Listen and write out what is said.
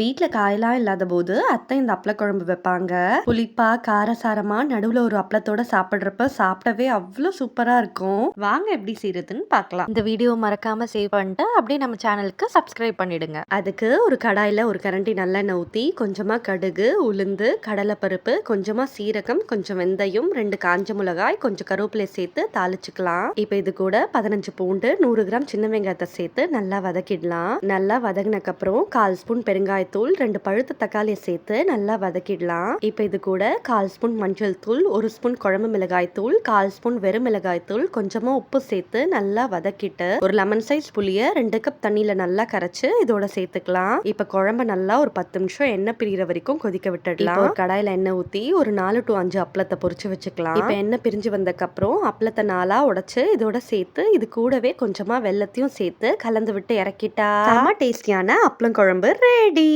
வீட்டில் காயெல்லாம் இல்லாத போது அத்தை இந்த அப்பளக்குழம்பு வைப்பாங்க. புளிப்பா, காரசாரமா நடுவுல ஒரு அப்பளத்தோட சாப்பிடுறப்ப சாப்பிடவே அவ்வளோ சூப்பரா இருக்கும். வாங்க எப்படி செய்யறதுன்னு பார்க்கலாம். இந்த வீடியோ மறக்காம சேவ் பண்ணிட்டு அப்படியே நம்ம சேனலுக்கு சப்ஸ்கிரைப் பண்ணிடுங்க அதுக்கு ஒரு கடாயில ஒரு கரண்டி நல்லெண்ணெய் ஊத்தி, கொஞ்சமா கடுகு, உளுந்து, கடலைப்பருப்பு, கொஞ்சமா சீரகம், கொஞ்சம் வெந்தயம், ரெண்டு காஞ்ச மிளகாய், கொஞ்சம் கருவேப்பிலை சேர்த்து தாளிச்சுக்கலாம். இப்ப இது கூட பதினஞ்சு பூண்டு, நூறு கிராம் சின்ன வெங்காயத்தை சேர்த்து நல்லா வதக்கிடலாம். நல்லா வதங்கினக்கப்புறம் கால் ஸ்பூன் பெருங்காய தூள் ரெண்டு பழுத்த தக்காளியை சேர்த்து நல்லா வதக்கிடலாம். இப்போ இது கூட கால் ஸ்பூன் மஞ்சள் தூள் ஒரு ஸ்பூன் குழம்பு மிளகாய் தூள் கால் ஸ்பூன் வெறும் மிளகாய் தூள் கொஞ்சமா உப்பு சேர்த்து நல்லா வதக்கிட்டு ஒரு லெமன் சைஸ் புளிய ரெண்டு கப் தண்ணியில நல்லா கரைச்சு இதோட சேர்த்துக்கலாம். இப்ப குழம்பு நல்லா ஒரு பத்து நிமிஷம் எண்ணெய் பிரிகிற வரைக்கும் கொதிக்க விட்டுடலாம். கடாயில எண்ணெய் ஊத்தி ஒரு நாலு டு அஞ்சு அப்பளத்தை பொரிச்சு வச்சுக்கலாம். இப்ப எண்ணெய் பிரிஞ்சு வந்ததுக்கு அப்புறம் அப்பளத்தை நாளா உடைச்சு இதோட சேர்த்து இது கூடவே கொஞ்சமா வெள்ளத்தையும் சேர்த்து கலந்து விட்டு இறக்கிட்டா. டேஸ்டியான அப்பளம் குழம்பு ரெடி